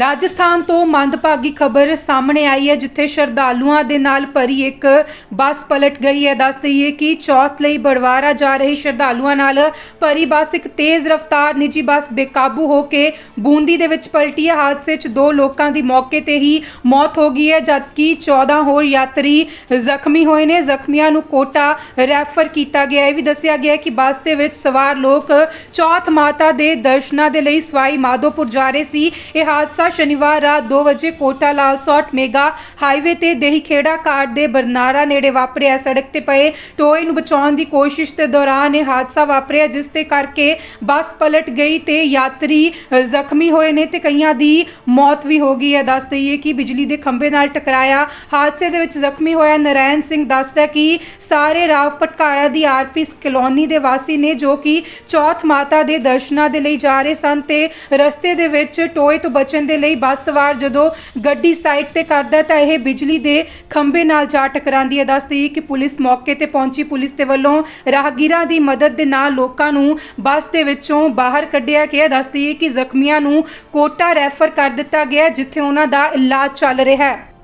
ਰਾਜਸਥਾਨ ਤੋਂ ਮੰਦਭਾਗੀ ਖਬਰ ਸਾਹਮਣੇ ਆਈ ਹੈ, ਜਿੱਥੇ ਸ਼ਰਧਾਲੂਆਂ ਦੇ ਨਾਲ ਭਰੀ ਇੱਕ ਬੱਸ ਪਲਟ ਗਈ ਹੈ। ਦੱਸ ਦਈਏ ਕਿ ਚੌਥ ਲਈ ਬੜਵਾਰਾ ਜਾ ਰਹੀ ਸ਼ਰਧਾਲੂਆਂ ਨਾਲ ਭਰੀ ਬੱਸ ਇੱਕ ਤੇਜ਼ ਰਫ਼ਤਾਰ ਨਿੱਜੀ ਬੱਸ ਬੇਕਾਬੂ ਹੋ ਕੇ ਬੂੰਦੀ ਦੇ ਵਿੱਚ ਪਲਟੀ ਹੈ। ਹਾਦਸੇ 'ਚ ਦੋ ਲੋਕਾਂ ਦੀ ਮੌਕੇ ਤੇ ਹੀ ਮੌਤ ਹੋ ਗਈ ਹੈ, ਜਦਕਿ 14 ਹੋਰ ਯਾਤਰੀ ਜ਼ਖਮੀ ਹੋਏ ਨੇ। ਜ਼ਖਮੀਆਂ ਨੂੰ ਕੋਟਾ ਰੈਫਰ ਕੀਤਾ ਗਿਆ। ਹੈ ਇਹ ਵੀ ਦੱਸਿਆ ਗਿਆ ਹੈ ਕਿ ਬੱਸ ਦੇ ਵਿੱਚ ਸਵਾਰ ਲੋਕ ਚੌਥ ਮਾਤਾ ਦੇ ਦਰਸ਼ਨਾਂ ਦੇ ਲਈ ਸਵਾਈ ਮਾਧੋਪੁਰ ਜਾ ਰਹੇ ਸੀ। ਇਹ ਹਾਦਸਾ ਸ਼ਨੀਵਾਰ ਰਾਤ 2 ਵਜੇ Kota Lalsot mega highway ਤੇ ਦੇਹੀ ਖੇੜਾ ਦੇ ਬਰਨਾਰਾ ਨੇੜੇ ਵਾਪਰਿਆ। ਸੜਕ ਤੇ ਪਏ ਟੋਏ ਨੂੰ ਬਚਾਉਣ ਦੀ ਕੋਸ਼ਿਸ਼ ਦੇ ਦੌਰਾਨ ਇਹ ਹਾਦਸਾ ਵਾਪਰਿਆ, ਜਿਸ ਤੇ ਕਰਕੇ ਬੱਸ ਪਲਟ ਗਈ ਤੇ ਯਾਤਰੀ ਜ਼ਖਮੀ ਹੋਏ ਨੇ ਤੇ ਕਈਆਂ ਦੀ ਮੌਤ ਵੀ ਹੋ ਗਈ ਹੈ। ਦੱਸ ਦਈਏ ਕਿ ਬਿਜਲੀ ਦੇ ਖੰਭੇ ਨਾਲ ਟਕਰਾਇਆ ਹਾਦਸੇ ਦੇ ਵਿੱਚ ਜ਼ਖਮੀ ਹੋਇਆ ਨਰੈਣ ਸਿੰਘ। ਦੱਸਦਾ ਕਿ ਸਾਰੇ ਰਾਵ ਪਟਕਾਰਾ ਦੀ ਆਰਪੀਸ ਕਲੋਨੀ ਦੇ ਵਾਸੀ ਨੇ, ਜੋ ਕਿ ਚੌਥ ਮਾਤਾ ਦੇ ਦਰਸ਼ਨਾਂ ਦੇ ਲਈ ਜਾ ਰਹੇ ਸਨ ਤੇ ਰਸਤੇ ਦੇ ਵਿੱਚ ਟੋਏ ਤੋਂ ਬਚਣ ਦੇ ਲਈ ਬੱਸ ਸਵਾਰ ਜਦੋਂ ਗੱਡੀ ਸਾਈਡ ਤੇ ਕਰਦਾ ਤਾਂ ਇਹ ਬਿਜਲੀ ਦੇ ਖੰਭੇ ਨਾਲ ਜਾ ਟਕਰਾਉਂਦੀ ਹੈ। ਦੱਸਦੀ ਦਈਏ ਕਿ ਪੁਲਿਸ ਮੌਕੇ ਤੇ ਪਹੁੰਚੀ। ਪੁਲਿਸ ਦੇ ਵੱਲੋਂ ਰਾਹਗੀਰਾਂ ਦੀ ਮਦਦ ਦੇ ਨਾਲ ਲੋਕਾਂ ਨੂੰ ਬੱਸ ਦੇ ਵਿੱਚੋਂ ਬਾਹਰ ਕੱਢਿਆ ਗਿਆ ਦੱਸਦੀ ਦਈਏ ਕਿ ਜ਼ਖਮੀਆਂ ਨੂੰ ਕੋਟਾ ਰੈਫਰ ਕਰ ਦਿੱਤਾ ਗਿਆ ਜਿੱਥੇ ਉਹਨਾਂ ਦਾ ਇਲਾਜ ਚੱਲ ਰਿਹਾ ਹੈ।